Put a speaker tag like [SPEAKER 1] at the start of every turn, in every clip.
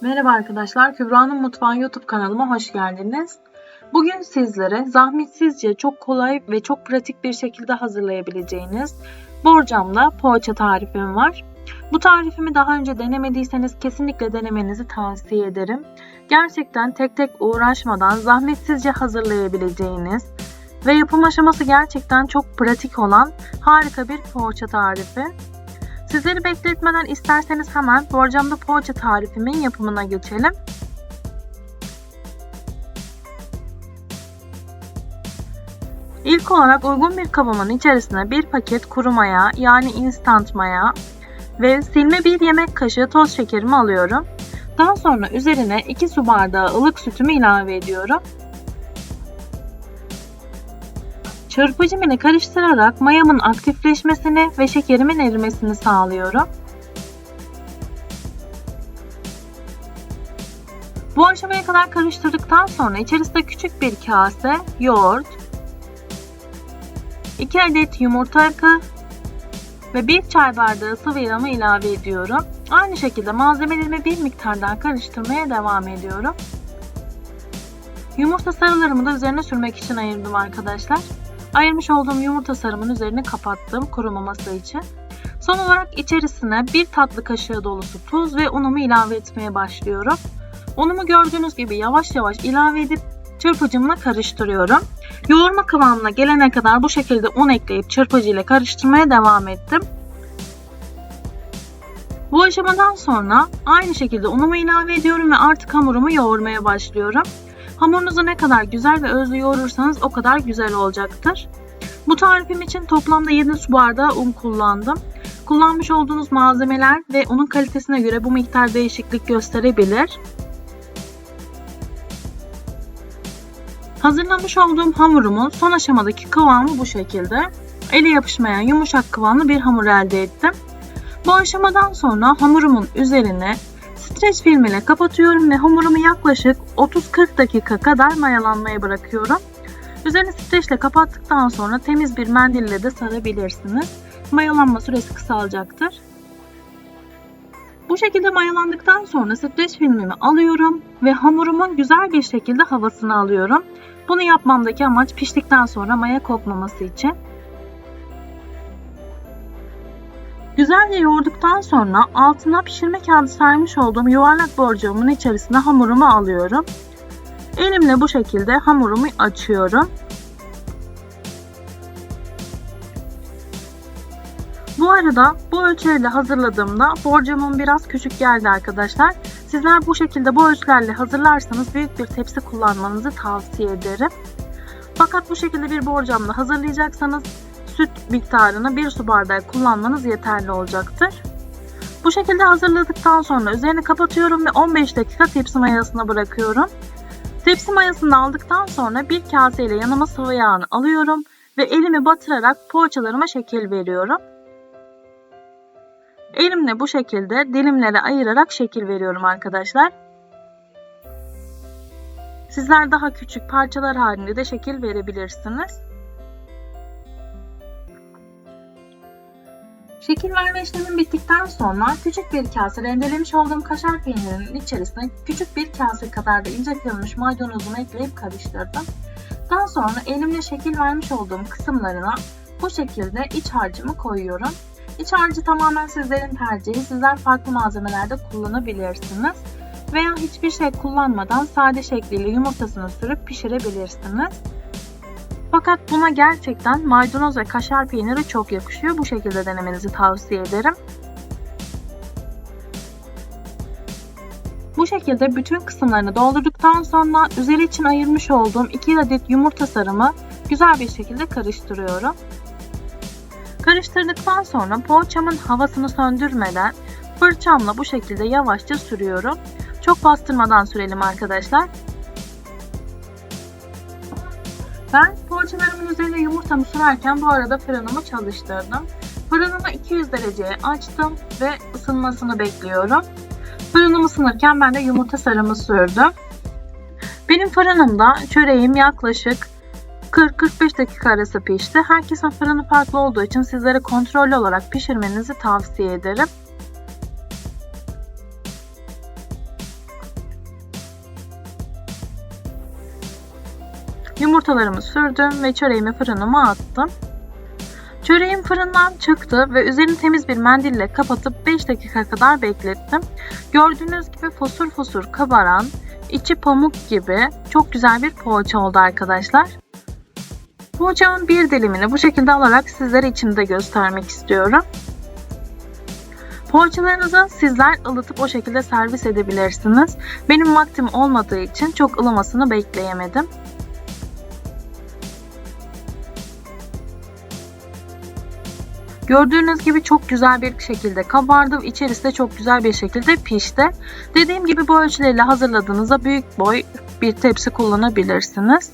[SPEAKER 1] Merhaba arkadaşlar, Kübra'nın Mutfağı YouTube kanalıma hoş geldiniz. Bugün sizlere zahmetsizce, çok kolay ve çok pratik bir şekilde hazırlayabileceğiniz borcamla poğaça tarifim var. Bu tarifimi daha önce denemediyseniz kesinlikle denemenizi tavsiye ederim. Gerçekten tek tek uğraşmadan zahmetsizce hazırlayabileceğiniz ve yapım aşaması gerçekten çok pratik olan harika bir poğaça tarifi. Sizleri bekletmeden isterseniz hemen borcamda poğaça tarifimin yapımına geçelim. İlk olarak uygun bir kabımın içerisine bir paket kuru maya yani instant maya ve silme bir yemek kaşığı toz şekerimi alıyorum. Daha sonra üzerine 2 su bardağı ılık sütümü ilave ediyorum. Çırpıcım ile karıştırarak mayamın aktifleşmesini ve şekerimin erimesini sağlıyorum. Bu aşamaya kadar karıştırdıktan sonra içerisinde küçük bir kase yoğurt, 2 adet yumurta akı ve 1 çay bardağı sıvı yağımı ilave ediyorum. Aynı şekilde malzemelerimi bir miktardan karıştırmaya devam ediyorum. Yumurta sarılarımı da üzerine sürmek için ayırdım arkadaşlar. Ayırmış olduğum yumurta sarımın üzerine kapattım kurumaması için. Son olarak içerisine bir tatlı kaşığı dolusu tuz ve unumu ilave etmeye başlıyorum. Unumu gördüğünüz gibi yavaş yavaş ilave edip çırpıcımla karıştırıyorum. Yoğurma kıvamına gelene kadar bu şekilde un ekleyip çırpıcı ile karıştırmaya devam ettim. Bu aşamadan sonra aynı şekilde unumu ilave ediyorum ve artık hamurumu yoğurmaya başlıyorum. Hamurunuzu ne kadar güzel ve özlü yoğurursanız o kadar güzel olacaktır. Bu tarifim için toplamda 7 su bardağı un kullandım. Kullanmış olduğunuz malzemeler ve unun kalitesine göre bu miktar değişiklik gösterebilir. Hazırlamış olduğum hamurumun son aşamadaki kıvamı bu şekilde. Ele yapışmayan yumuşak kıvamlı bir hamur elde ettim. Bu aşamadan sonra hamurumun üzerine streç film ile kapatıyorum ve hamurumu yaklaşık 30-40 dakika kadar mayalanmaya bırakıyorum. Üzerini streçle kapattıktan sonra temiz bir mendille de sarabilirsiniz. Mayalanma süresi kısalacaktır. Bu şekilde mayalandıktan sonra streç filmimi alıyorum ve hamurumun güzel bir şekilde havasını alıyorum. Bunu yapmamdaki amaç piştikten sonra maya kokmaması için. Güzelce yoğurduktan sonra altına pişirme kağıdı sermiş olduğum yuvarlak borcamın içerisine hamurumu alıyorum. Elimle bu şekilde hamurumu açıyorum. Bu arada bu ölçülerle hazırladığımda borcamım biraz küçük geldi arkadaşlar. Sizler bu şekilde bu ölçülerle hazırlarsanız büyük bir tepsi kullanmanızı tavsiye ederim. Fakat bu şekilde bir borcamla hazırlayacaksanız süt miktarını 1 su bardağı kullanmanız yeterli olacaktır. Bu şekilde hazırladıktan sonra üzerini kapatıyorum ve 15 dakika tepsi mayasına bırakıyorum. Tepsi mayasını aldıktan sonra bir kase ile yanıma sıvı yağını alıyorum ve elimi batırarak poğaçalarıma şekil veriyorum. Elimle bu şekilde dilimlere ayırarak şekil veriyorum arkadaşlar. Sizler daha küçük parçalar halinde de şekil verebilirsiniz. Şekil verme işlemim bittikten sonra küçük bir kase rendelemiş olduğum kaşar peynirinin içerisine küçük bir kase kadar da ince kıyılmış maydanozumu ekleyip karıştırdım. Daha sonra elimle şekil vermiş olduğum kısımlarına bu şekilde iç harcımı koyuyorum. İç harcı tamamen sizlerin tercihi. Sizler farklı malzemelerde kullanabilirsiniz. Veya hiçbir şey kullanmadan sade şekliyle yumurtasını sürüp pişirebilirsiniz. Fakat buna gerçekten maydanoz ve kaşar peyniri çok yakışıyor. Bu şekilde denemenizi tavsiye ederim. Bu şekilde bütün kısımlarını doldurduktan sonra üzeri için ayırmış olduğum 2 adet yumurta sarımı güzel bir şekilde karıştırıyorum. Karıştırdıktan sonra poğaçamın havasını söndürmeden fırçamla bu şekilde yavaşça sürüyorum. Çok bastırmadan sürelim arkadaşlar. Ben poğaçalarımın üzerine yumurtamı sürerken bu arada fırınımı çalıştırdım. Fırınımı 200 dereceye açtım ve ısınmasını bekliyorum. Fırınım ısınırken ben de yumurta sarımı sürdüm. Benim fırınımda çöreğim yaklaşık 40-45 dakika arası pişti. Herkesin fırını farklı olduğu için sizlere kontrollü olarak pişirmenizi tavsiye ederim. Yumurtalarımı sürdüm ve çöreğimi fırınıma attım. Çöreğim fırından çıktı ve üzerini temiz bir mendille kapatıp 5 dakika kadar beklettim. Gördüğünüz gibi fosur fosur kabaran, içi pamuk gibi çok güzel bir poğaça oldu arkadaşlar. Poğaçamın bir dilimini bu şekilde alarak sizlere içinde göstermek istiyorum. Poğaçalarınızı sizler ılıtıp o şekilde servis edebilirsiniz. Benim vaktim olmadığı için çok ılımasını bekleyemedim. Gördüğünüz gibi çok güzel bir şekilde kabardı. İçerisi de çok güzel bir şekilde pişti. Dediğim gibi bu ölçülerle hazırladığınızda büyük boy bir tepsi kullanabilirsiniz.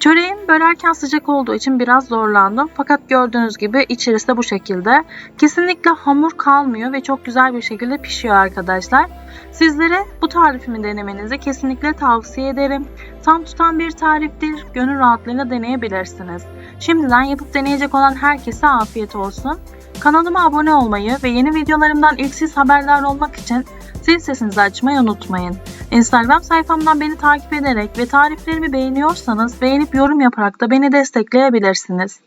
[SPEAKER 1] Çöreğim bölerken sıcak olduğu için biraz zorlandım. Fakat gördüğünüz gibi içerisi de bu şekilde. Kesinlikle hamur kalmıyor ve çok güzel bir şekilde pişiyor arkadaşlar. Sizlere bu tarifimi denemenizi kesinlikle tavsiye ederim. Tam tutan bir tariftir. Gönül rahatlığıyla deneyebilirsiniz. Şimdiden yapıp deneyecek olan herkese afiyet olsun. Kanalıma abone olmayı ve yeni videolarımdan ilk siz haberdar olmak için zil sesinizi açmayı unutmayın. Instagram sayfamdan beni takip ederek ve tariflerimi beğeniyorsanız beğenip yorum yaparak da beni destekleyebilirsiniz.